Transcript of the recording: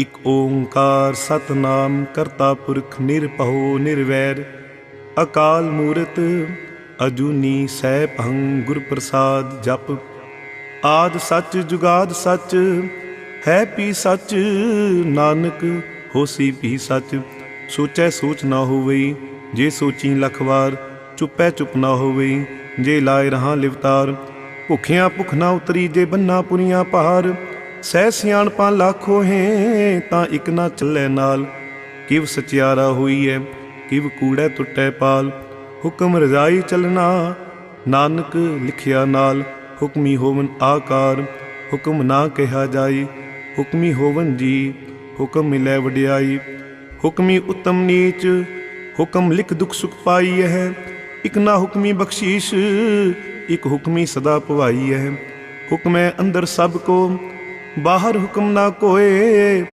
ਇਕ ਓੰਕਾਰ ਸਤਨਾਮ, ਕਰਤਾ ਪੁਰਖ ਨਿਰਭਉ ਨਿਰਵੈਰ, ਅਕਾਲ ਮੂਰਤ ਅਜੂਨੀ ਸੈਭੰ ਗੁਰ ਪ੍ਰਸਾਦ ਜਪ। ਆਦ ਸੱਚ ਜੁਗਾਦ ਸੱਚ, ਹੈ ਪੀ ਸੱਚ ਨਾਨਕ, ਹੋਸੀ ਪੀ ਸੱਚ। ਸੋਚੈ ਸੋਚ ਨਾ ਹੋਵਈ, ਜੇ ਸੋਚੀ ਲਖਵਾਰ, ਚੁੱਪੈ ਚੁੱਪ ਨਾ ਹੋਵਈ, ਜੇ ਲਾਏ ਰਹਾ ਲਿਵਤਾਰ। ਭੁਖਿਆਂ ਭੁਖ ਨਾ ਉਤਰੀ, ਜੇ ਬੰਨਾ ਪੁਰੀਆਂ ਪਹਾਰ ਸਹਿ ਸਿਆਣਪਾਂ ਲੱਖੋ ਹੈ, ਤਾਂ ਇਕ ਨਾ ਚੱਲੇ ਨਾਲ। ਕਿਵ ਸਚਿਆਰਾ ਹੋਈ ਹੈ ਕਿਵ ਕੂੜੈ ਟੁੱਟੈ ਪਾਲ। ਹੁਕਮ ਰਜ਼ਾਈ ਚਲਣਾ, ਨਾਨਕ ਲਿਖਿਆ ਨਾਲ। ਹੁਕਮੀ ਹੋਵਨ ਆਕਾਰ, ਹੁਕਮ ਨਾ ਕਿਹਾ ਜਾਈ। ਹੁਕਮੀ ਹੋਵਨ ਜੀ, ਹੁਕਮ ਮਿਲੈ ਵਡਿਆਈ। ਹੁਕਮੀ ਉਤਮ ਨੀਚ, ਹੁਕਮ ਲਿਖ ਦੁਖ ਸੁਖ ਪਾਈ ਹੈ ਇਕ ਨਾ ਹੁਕਮੀ ਬਖਸ਼ੀਸ਼, ਇਕ ਹੁਕਮੀ ਸਦਾ ਭਵਾਈ ਹੈ ਹੁਕਮੈ ਅੰਦਰ ਸਭ ਕੋ ਬਾਹਰ ਹੁਕਮ ਨਾ ਕੋਏ।